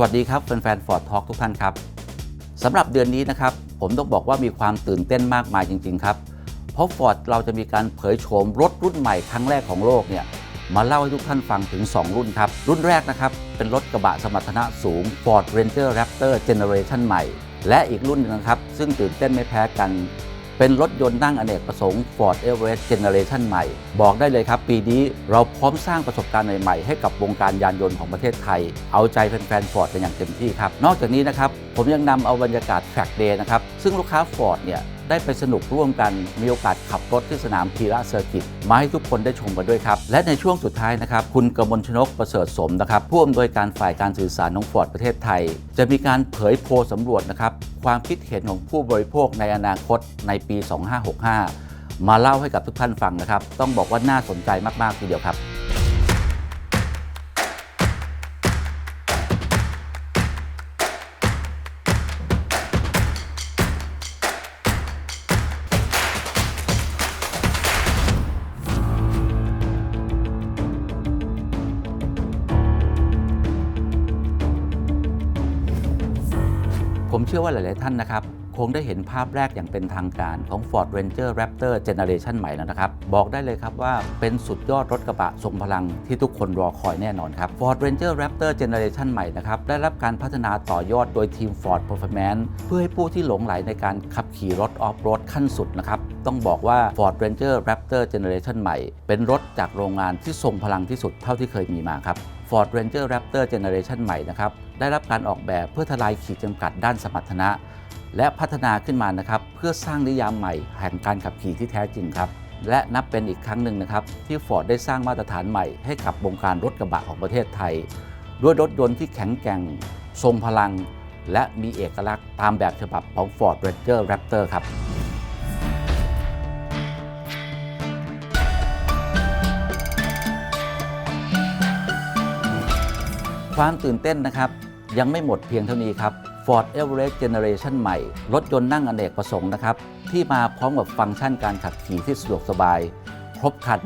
วัสดีครับแฟนๆ Ford Talk ทุกท่านครับสำหรับเดือนนี้นะครับ ผมต้องบอกว่ามีความตื่นเต้นมากมายจริง ๆ ครับ เพราะ Ford เราจะมีการเผยโฉมรถรุ่นใหม่ครั้งแรกของโลกเนี่ยมาเล่าให้ทุกท่านฟังถึง 2 รุ่นครับ รุ่นแรกนะครับ เป็นรถกระบะสมรรถนะสูง Ford Ranger Raptor Generation ใหม่ และอีกรุ่นหนึงนะครับ ซึ่งตื่นเต้นไม่แพ้กัน เป็นรถยนต์นั่งอเนกประสงค์ Ford Everest Generation ใหม่ บอกได้เลยครับ ปีนี้เราพร้อมสร้างประสบการณ์ใหม่ ๆ ให้กับวงการยานยนต์ของประเทศไทย เอาใจแฟนๆ Ford กันอย่างเต็มที่ครับ นอกจากนี้นะครับ ผมยังนำเอาบรรยากาศ Track Day นะครับ ซึ่งลูกค้า Ford เนี่ย ได้ไปสนุกร่วมกัน มีโอกาสขับรถที่สนามพีระเซอร์กิตมาให้ทุกคนได้ชมกันด้วยครับ และในช่วงสุดท้ายนะครับ คุณกมลชนกประเสริฐสมนะครับผู้อำนวยการฝ่ายการสื่อสารของฟอร์ดประเทศไทย จะมีการเผยโพลสำรวจนะครับความคิดเห็นของผู้บริโภคในอนาคตในปี 2565 มาเล่าให้กับทุกท่านฟังนะครับ ต้องบอกว่าน่าสนใจมาก ๆ ทีเดียวครับ ผมเชื่อว่าหลาย ๆ ท่านนะครับ คงได้เห็นภาพแรกอย่างเป็นทางการของ Ford Ranger Raptor Generation ใหม่แล้วนะครับ บอกได้เลยครับว่าเป็นสุดยอดรถกระบะทรงพลังที่ทุกคนรอคอยแน่นอนครับ Ford Ranger Raptor Generation ใหม่นะครับ ได้รับการพัฒนาต่อยอดโดยทีม Ford Performance เพื่อให้ผู้ที่หลงไหลในการขับขี่รถออฟโรดขั้นสุดนะครับ ต้องบอกว่า Ford Ranger Raptor Generation ใหม่ เป็นรถจากโรงงานที่ทรงพลังที่สุดเท่าที่เคยมีมาครับ Ford Ranger Raptor Generation ใหม่นะครับได้รับการออกแบบเพื่อทลายขีดจำกัดด้านสมรรถนะ และพัฒนาขึ้นมานะครับเพื่อสร้างนิยามใหม่แห่งการขับขี่ที่แท้จริงครับและนับเป็นอีกครั้งหนึ่งนะครับที่ Ford ได้สร้างมาตรฐานใหม่ให้กับวงการรถกระบะของประเทศไทย ด้วยรถยนต์ที่แข็งแกร่ง ทรงพลัง และมีเอกลักษณ์ตามแบบฉบับของ Ford Ranger Raptor ครับ ความตื่นเต้นนะครับ ยังไม่หมดเพียงเท่านี้ครับ Ford Everest Generation ใหม่ รถยนต์นั่งอเนกประสงค์นะครับ ที่มาพร้อมกับฟังก์ชันการขับขี่ที่สะดวกสบาย ครบครัน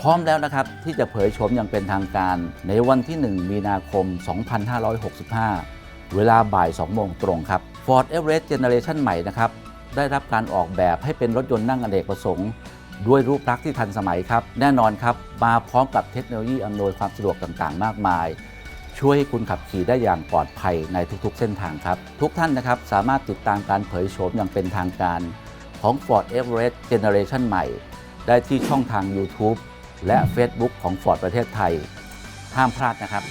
พร้อมแล้วนะครับ ที่จะเผยโฉมอย่างเป็นทางการ ในวันที่ 1 มีนาคม 2565 เวลาบ่าย 2 โมงตรงครับ Ford Everest Generation ใหม่นะครับได้รับการออกแบบให้เป็นรถยนต์นั่งอเนกประสงค์ด้วยรูปลักษณ์ที่ทันสมัยครับ แน่นอนครับ มาพร้อมกับเทคโนโลยีอำนวยความสะดวกต่างๆ มากมาย ช่วยให้คุณขับขี่ได้อย่างปลอดภัยในทุกๆ เส้นทางครับ ทุกท่านนะครับสามารถติดตามการเผยโฉมอย่างเป็นทางการของ Ford Everest Generation ใหม่ ได้ที่ช่องทาง YouTube และ Facebook ของ Ford ประเทศไทย ห้ามพลาดนะครับ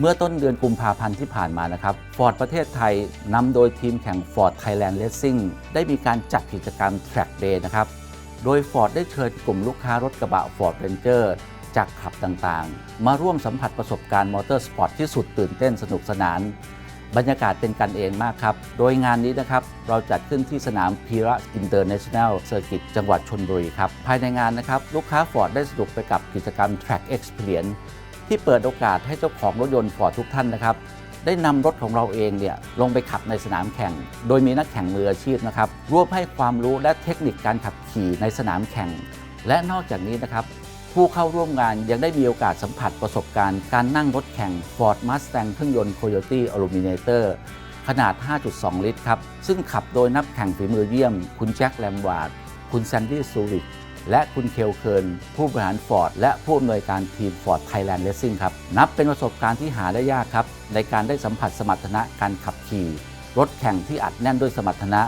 เมื่อต้นเดือนกุมภาพันธ์ที่ผ่านมานะครับฟอร์ดประเทศไทยนำโดยทีมแข่ง Ford Thailand Racing ได้มีการจัดกิจกรรม Track Day นะครับ โดย Ford ได้เชิญกลุ่มลูกค้ารถกระบะ Ford Ranger จากขับต่างๆ มาร่วมสัมผัสประสบการณ์มอเตอร์สปอร์ตที่สุดตื่นเต้นสนุกสนาน บรรยากาศเป็นกันเองมากครับ โดยงานนี้นะครับ เราจัดขึ้นที่สนามพีระอินเตอร์เนชั่นแนลเซอร์กิตจังหวัดชนบุรีครับ ภายในงานนะครับ ลูกค้า Ford ได้สนุกไปกับกิจกรรม Track Experience ที่เปิดโอกาสให้เจ้าของรถยนต์ Ford ทุกท่านนะครับ ได้นำรถของเราเองเนี่ยลงไปขับในสนามแข่ง โดยมีนักแข่งมืออาชีพนะครับร่วมให้ความรู้และเทคนิคการขับขี่ในสนามแข่ง และนอกจากนี้นะครับผู้เข้าร่วมงานยังได้มีโอกาสสัมผัสประสบการณ์ การนั่งรถแข่ง Ford Mustang เครื่องยนต์ Coyote Illuminator ขนาด 5.2 ลิตรครับ ซึ่งขับโดยนักแข่งฝีมือเยี่ยม คุณแจ็คแลมวาร์ด คุณแซนดี้ซูริก และคุณเคลเคิร์นผู้บริหารฟอร์ดและผู้อำนวยการทีม Ford Thailand Racing ครับ นับเป็นประสบการณ์ที่หาได้ยากครับ ในการได้สัมผัสสมรรถนะการขับขี่ รถแข่งที่อัดแน่นด้วยสมรรถนะ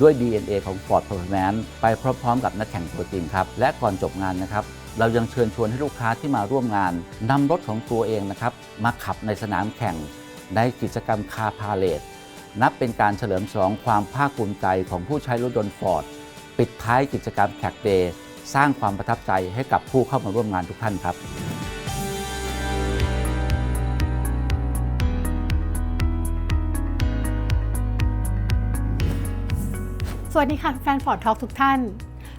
ด้วย DNA ของ Ford Performance ไปพร้อมๆ กับนักแข่งตัวจริงครับ และก่อนจบงานนะครับ เรายังเชิญชวนให้ลูกค้าที่มาร่วมงานนำรถของตัวเองนะครับ มาขับในสนามแข่ง ในกิจกรรมคาพาเลตนับเป็นการเฉลิมฉลองความภาคภูมิใจของผู้ใช้รถยนต์ฟอร์ดปิดท้ายกิจกรรมแท็กเดย์ สร้างความประทับใจให้กับผู้เข้ามาร่วมงานทุกท่านครับสวัสดีค่ะแฟนฟอร์ดทอ k ทุกท่าน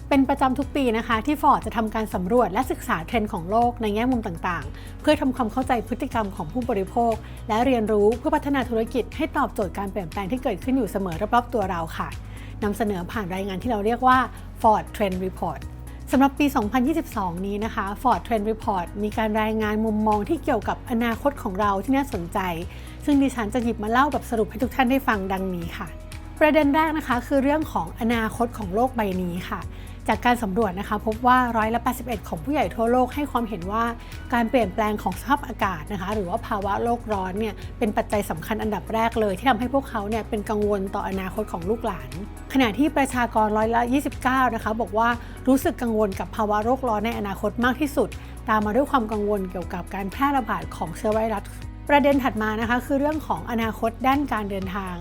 เป็นประจำทุกปีนะคะ ที่ฟอร์ดจะทำการสำรวจและศึกษาเทรนด์ของโลกในแง่มุมต่างๆ เพื่อทำความเข้าใจพฤติกรรมของผู้บริโภค และเรียนรู้เพื่อพัฒนาธุรกิจให้ตอบโจทย์การเปลี่ยนแปลงที่เกิดขึ้นอยู่เสมอรอบๆตัวเราค่ะนำเสนอผ่านรายงานที่เราเรียกว่า Ford Trend Report สำหรับปี 2022 นี้นะคะ Ford Trend Report มีการรายงานมุมมองที่เกี่ยวกับอนาคตของเราที่น่าสนใจ ซึ่งดิฉันจะหยิบมาเล่าแบบสรุปให้ทุกท่านได้ฟังดังนี้ค่ะ ประเด็นแรกนะคะคือเรื่องของอนาคตของโลกใบนี้ค่ะ จากการสำรวจนะคะพบว่าร้อยละ81 ของผู้ใหญ่ทั่วโลกให้ความเห็นว่าการเปลี่ยนแปลงของสภาพอากาศนะคะหรือว่าภาวะโลกร้อนเนี่ยเป็นปัจจัยสำคัญอันดับแรกเลย ที่ทำให้พวกเขาเนี่ยเป็นกังวลต่ออนาคตของลูกหลาน ขณะที่ประชากรร้อยละ29 นะคะบอกว่ารู้สึกกังวลกับภาวะโลกร้อนในอนาคตมากที่สุด ตามมาด้วยความกังวลเกี่ยวกับการแพร่ระบาดของเชื้อไวรัสประเด็นถัดมานะคะคือเรื่องของอนาคตด้านการเดินทาง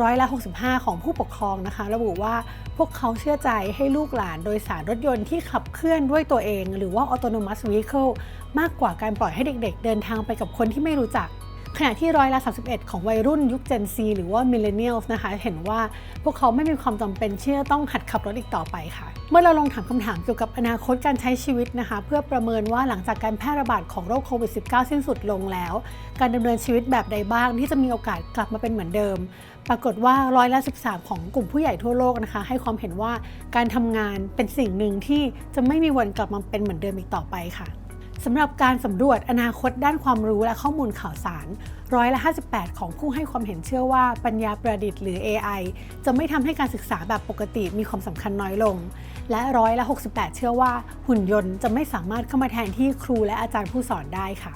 ร้อยละ 65 ของผู้ปกครองนะคะ ระบุว่าพวกเขาเชื่อใจให้ลูกหลานโดยสารรถยนต์ที่ขับเคลื่อนด้วยตัวเอง หรือว่า autonomous vehicle มากกว่าการปล่อยให้เด็กๆ เดินทางไปกับคนที่ไม่รู้จัก ขณะที่ร้อยละ 31 ของวัยรุ่นยุค Gen Z หรือว่า Millennials นะคะ เห็นว่าพวกเขาไม่มีความจำเป็นที่จะต้องหัดขับรถอีกต่อไปค่ะ เมื่อเราลองถามคำถามเกี่ยวกับอนาคตการใช้ชีวิตนะคะ เพื่อประเมินว่าหลังจากการแพร่ระบาดของโรคโควิด -19 สิ้นสุดลงแล้ว การดำเนินชีวิตแบบใดบ้างที่จะมีโอกาสกลับมาเป็นเหมือนเดิม ปรากฏว่าร้อยละ 13 ของกลุ่มผู้ใหญ่ทั่วโลกนะคะ ให้ความเห็นว่าการทำงานเป็นสิ่งหนึ่งที่จะไม่มีวันกลับมาเป็นเหมือนเดิมอีกต่อไปค่ะ สำหรับการสำรวจอนาคตด้านความรู้และข้อมูลข่าวสารร้อยละ 58 ของผู้ให้ความเห็นเชื่อว่าปัญญาประดิษฐ์หรือ AI จะไม่ทำให้การศึกษาแบบปกติมีความสำคัญน้อยลง และร้อยละ 68 เชื่อว่าหุ่นยนต์จะไม่สามารถเข้ามาแทนที่ครูและอาจารย์ผู้สอนได้ค่ะ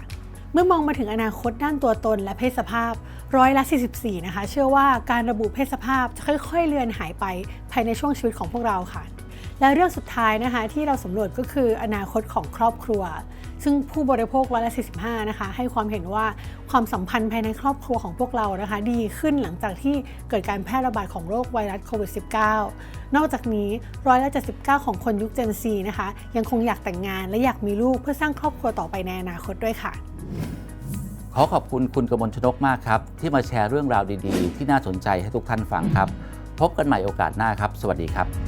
เมื่อมองมาถึงอนาคตด้านตัวตนและเพศสภาพร้อยละ 44 นะคะ เชื่อว่าการระบุเพศสภาพจะค่อย ๆ เลือนหายไปภายในช่วงชีวิตของพวกเราค่ะ และเรื่องสุดท้ายนะคะที่เราสำรวจก็คืออนาคตของครอบครัว ซึ่งผู้บริโภคร้อยละ45 นะคะ ให้ความเห็นว่าความสัมพันธ์ภายในครอบครัวของพวกเรานะคะ ดีขึ้นหลังจากที่เกิดการแพร่ระบาดของโรคไวรัสโควิด -19 นอกจากนี้ร้อยละ79 ของคนยุค Gen Z นะคะ ยังคงอยากแต่งงานและอยากมีลูกเพื่อสร้างครอบครัวต่อไปในอนาคตด้วยค่ะ ขอขอบคุณคุณกมลชนกมากครับ ที่มาแชร์เรื่องราวดีๆ ที่น่าสนใจให้ทุกท่านฟังครับ พบกันใหม่โอกาสหน้าครับ สวัสดีครับ